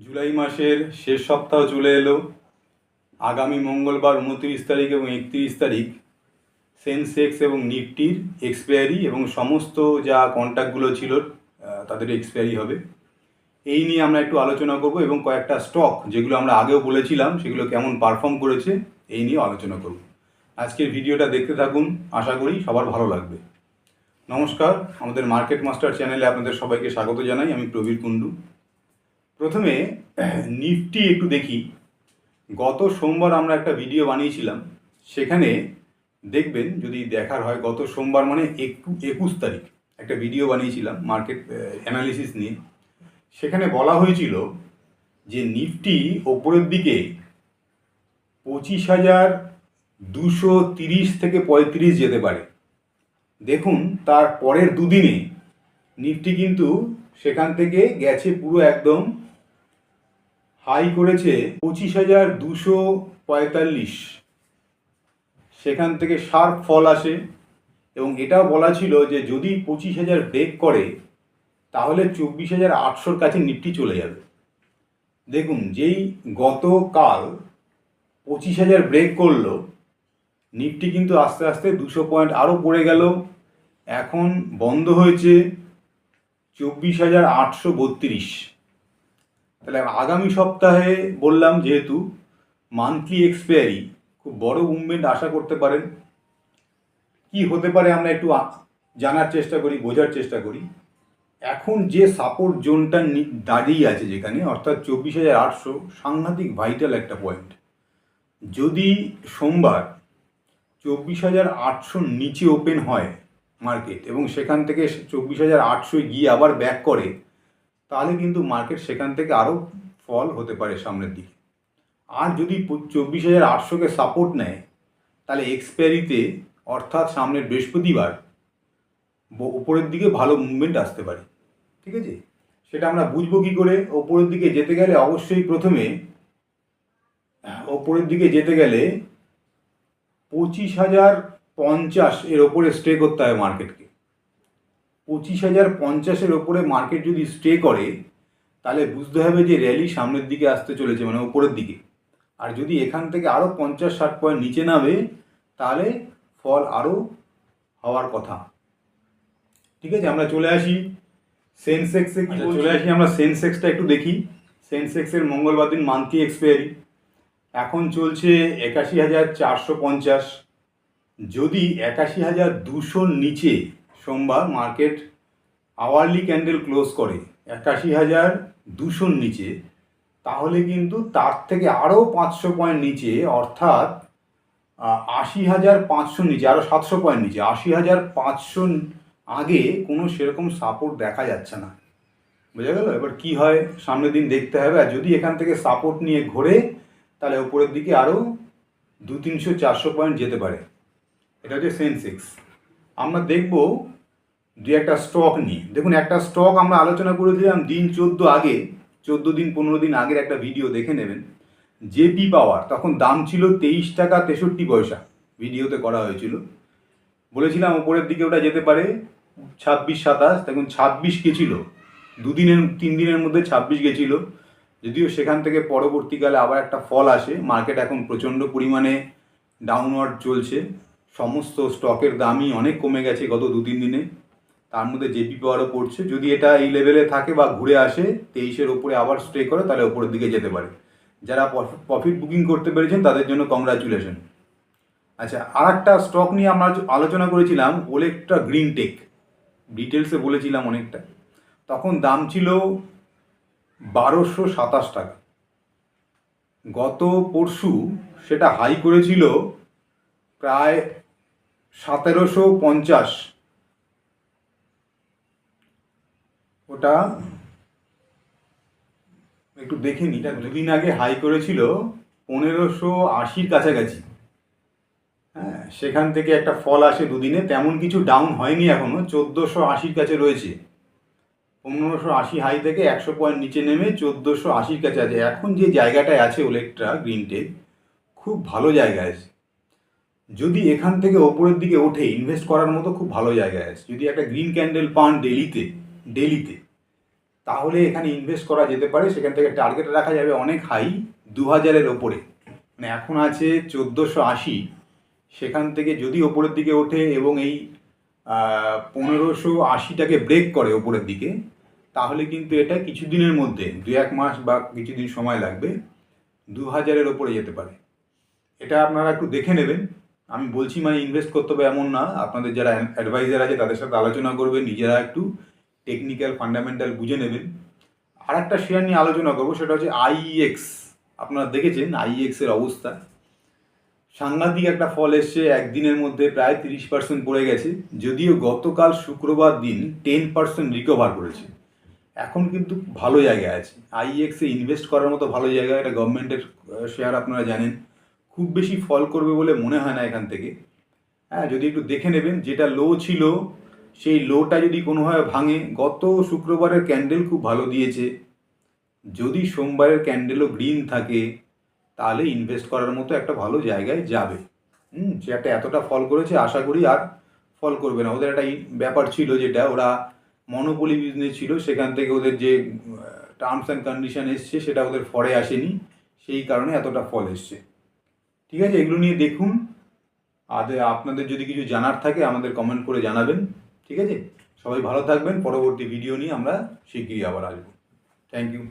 জুলাই মাসের শেষ সপ্তাহ চলে এলো। আগামী মঙ্গলবার উনত্রিশ তারিখ এবং একত্রিশ তারিখ সেন্সেক্স এবং নিফটির এক্সপায়ারি এবং সমস্ত যা কন্ট্যাক্টগুলো ছিল তাদের এক্সপায়ারি হবে। এই নিয়ে আমরা একটু আলোচনা করব এবং কয়েকটা স্টক যেগুলো আমরা আগেও বলেছিলাম, সেগুলো কেমন পারফর্ম করেছে, এই নিয়ে আলোচনা করব। আজকের ভিডিওটা দেখতে থাকুন, আশা করি সবার ভালো লাগবে। নমস্কার, আমাদের মার্কেট মাস্টার চ্যানেলে আপনাদের সবাইকে স্বাগত জানাই, আমি প্রবীর কুণ্ডু। প্রথমে নিফটি একটু দেখি। গত সোমবার আমরা একটা ভিডিও বানিয়েছিলাম। সেখানে দেখবেন যদি দেখার হয়, গত সোমবার মানে একটু একুশ তারিখ একটা ভিডিও বানিয়েছিলাম মার্কেট অ্যানালিসিস নিয়ে। সেখানে বলা হয়েছিল যে নিফটি ওপরের দিকে পঁচিশ হাজার দুশো তিরিশ থেকে পঁয়ত্রিশ যেতে পারে। দেখুন, তার পরের দুদিনে নিফটি কিন্তু সেখান থেকে গেছে পুরো একদম হাই করেছে পঁচিশ হাজার দুশো পঁয়তাল্লিশ। সেখান থেকে শার্প ফল আসে এবং এটাও বলা ছিল যে যদি পঁচিশ হাজার ব্রেক করে, তাহলে চব্বিশ হাজার আটশোর কাছে নিফটি চলে যাবে। দেখুন, যেই গতকাল পঁচিশ হাজার ব্রেক করল, নিফটি কিন্তু আস্তে আস্তে দুশো পয়েন্ট আরও পড়ে গেল। এখন বন্ধ হয়েছে চব্বিশ হাজার আটশো বত্রিশ। তাহলে আগামী সপ্তাহে বললাম যেহেতু মান্থলি এক্সপায়ারি খুব বড় মুভমেন্ট আশা করতে পারেন। কি হতে পারে আমরা একটু জানার চেষ্টা করি, বোঝার চেষ্টা করি। এখন যে সাপোর্ট জোনটা দাঁড়িয়ে আছে যেখানে, অর্থাৎ চব্বিশ হাজার আটশো, সাংঘাতিক ভাইটাল একটা পয়েন্ট যদি সোমবার চব্বিশ হাজার আটশোর নিচে ওপেন হয় মার্কেট এবং সেখান থেকে চব্বিশ হাজার আটশোয় গিয়ে আবার ব্যাক করে তাহলে কিন্তু মার্কেট সেখান থেকে আরও ফল হতে পারে সামনের দিকে। আর যদি চব্বিশ হাজার আটশোকে সাপোর্ট নেয়, তাহলে এক্সপায়ারিতে অর্থাৎ সামনের বৃহস্পতিবার উপরের দিকে ভালো মুভমেন্ট আসতে পারে। ঠিক আছে? সেটা আমরা বুঝব কী করে? ওপরের দিকে যেতে গেলে অবশ্যই প্রথমে ওপরের দিকে যেতে গেলে পঁচিশ হাজার পঞ্চাশ এর ওপরে স্টে করতে হবে মার্কেটকে পঁচিশ হাজার পঞ্চাশের ওপরে মার্কেট যদি স্টে করে তাহলে বুঝতে হবে যে র্যালি সামনের দিকে আসতে চলেছে মানে ওপরের দিকে। আর যদি এখান থেকে আরও পঞ্চাশ ষাট পয়েন্ট নিচে নামে তাহলে ফল আরও হওয়ার কথা। ঠিক আছে আমরা চলে আসি। সেন্সেক্সে কি আচ্ছা, চলে আসি আমরা সেন্সেক্সটা একটু দেখি। সেন্সেক্সের মঙ্গলবার দিন মান্থলি এক্সপায়ারি এখন চলছে একাশি হাজার চারশো পঞ্চাশ। যদি একাশি হাজার দুশোর নিচে সোমবার মার্কেট আওয়ারলি ক্যান্ডেল ক্লোজ করে একাশি হাজার দুশোর নিচে, তাহলে কিন্তু তার থেকে আরও পাঁচশো পয়েন্ট নিচে, অর্থাৎ আশি হাজার পাঁচশোর নিচে, আরও সাতশো পয়েন্ট নিচে, আশি হাজার পাঁচশো আগে কোনো সেরকম সাপোর্ট দেখা যাচ্ছে না। বোঝা গেল? এবার কি হয়? সামনের দিন দেখতে হবে। আর যদি এখান থেকে সাপোর্ট নিয়ে ঘোরে, তাহলে উপরের দিকে আরও দু তিনশো চারশো পয়েন্ট যেতে পারে। এটা হচ্ছে সেন্সেক্স আমরা দেখব দু একটা স্টক নিয়ে। দেখুন, একটা স্টক আমরা আলোচনা করেছিলাম দিন চোদ্দ আগে, চোদ্দ দিন, পনেরো দিন আগের একটা ভিডিও দেখে নেবেন। জেপি পাওয়ার তখন দাম ছিল তেইশ টাকা তেষট্টি পয়সা ভিডিওতে করা হয়েছিল। বলেছিলাম ওপরের দিকে ওটা যেতে পারে ছাব্বিশ সাতাশ, দেখুন ছাব্বিশ গেছিল। দুদিনের তিন দিনের মধ্যে ছাব্বিশ গেছিল। যদিও সেখান থেকে পরবর্তীকালে আবার একটা ফল আসে। মার্কেট এখন প্রচণ্ড পরিমাণে ডাউনওয়ার্ড চলছে। সমস্ত স্টকের দামই অনেক কমে গেছে গত দু, তিন দিনে। তার মধ্যে জেপি পাওয়ারও পড়ছে। যদি এটা এই লেভেলে থাকে বা ঘুরে আসে, তেইশের ওপরে আবার স্টে করে, তাহলে ওপরের দিকে যেতে পারে। যারা প্রফিট বুকিং করতে পেরেছেন, তাদের জন্য কংগ্রাচুলেশন আচ্ছা আর একটা স্টক নিয়ে আমরা আলোচনা করেছিলাম ওলেকটা গ্রিন টেক ডিটেলসে বলেছিলাম অনেকটা। তখন দাম ছিল বারোশো সাতাশ টাকা। গত পরশু সেটা হাই করেছিল প্রায় সতেরোশো পঞ্চাশ। ওটা একটু দেখে নি। এটা দুদিন আগে হাই করেছিল পনেরোশো আশির কাছাকাছি। হ্যাঁ সেখান থেকে একটা ফল আসে দুদিনে। তেমন কিছু ডাউন হয়নি এখনও চোদ্দোশো আশির কাছে রয়েছে। পনেরোশো আশি হাই থেকে একশো পয়েন্ট নিচে নেমে চোদ্দোশো আশির কাছে আছে। এখন যে জায়গাটায় আছে ওলেকট্রা গ্রিন টেক, খুব ভালো জায়গায় আছে। যদি এখান থেকে ওপরের দিকে ওঠে ইনভেস্ট করার মতো খুব ভালো জায়গায় আছে। যদি একটা গ্রিন ক্যান্ডেল পান ডেলিতে ডেলিতে। তাহলে এখানে ইনভেস্ট করা যেতে পারে, সেখান থেকে টার্গেট রাখা যাবে অনেক হাই দু হাজারের ওপরে। মানে এখন আছে চোদ্দোশো আশি, সেখান থেকে যদি ওপরের দিকে ওঠে এবং এই পনেরোশো আশিটাকে ব্রেক করে ওপরের দিকে, তাহলে কিন্তু এটা কিছুদিনের মধ্যে দু এক মাস বা কিছুদিন সময় লাগবে দু হাজারের ওপরে যেতে পারে। এটা আপনারা একটু দেখে নেবেন। আমি বলছি মানে ইনভেস্ট করতে হবে এমন না। আপনাদের যারা অ্যাডভাইজার আছে তাদের সাথে আলোচনা করবেন, নিজেরা একটু টেকনিক্যাল ফান্ডামেন্টাল বুঝে নেবেন। আর একটা শেয়ার নিয়ে আলোচনা করব, সেটা হচ্ছে আইএক্স আপনারা দেখেছেন আইএক্স এর অবস্থা। সাংঘাতিক একটা ফল এসছে, একদিনের মধ্যে প্রায় তিরিশ পার্সেন্ট পড়ে গেছে। যদিও গতকাল শুক্রবার দিন টেন পার্সেন্ট রিকভার করেছে। এখন কিন্তু ভালো জায়গায় আছে। আইএক্স এ ইনভেস্ট করার মতো ভালো জায়গা, এটা গভর্নমেন্টের শেয়ার আপনারা জানেন। খুব বেশি ফল করবে বলে মনে হয় না এখান থেকে। হ্যাঁ যদি একটু দেখে নেবেন, যেটা লো ছিল সেই লোটা যদি কোনোভাবে ভাঙে, গত শুক্রবারের ক্যান্ডেল খুব ভালো দিয়েছে। যদি সোমবারের ক্যান্ডেলও গ্রিন থাকে, তাহলে ইনভেস্ট করার মতো একটা ভালো জায়গায় যাবে। হুম শেয়ারটা এতটা ফল করেছে, আশা করি আর ফল করবে না। ওদের একটা ব্যাপার ছিল যেটা, ওরা মনোপলি বিজনেস ছিল, সেখান থেকে ওদের যে টার্মস অ্যান্ড কন্ডিশন এসছে, সেটা ওদের ফরে আসেনি। সেই কারণে এতটা ফল এসছে। ঠিক আছে, এগুলো নিয়ে দেখুন। আর আপনাদের যদি কিছু জানার থাকে, আমাদের কমেন্ট করে জানাবেন। ঠিক আছে? সবাই ভালো থাকবেন। পরবর্তী ভিডিও নিয়ে আমরা শিগগিরই আবার আসব। Thank you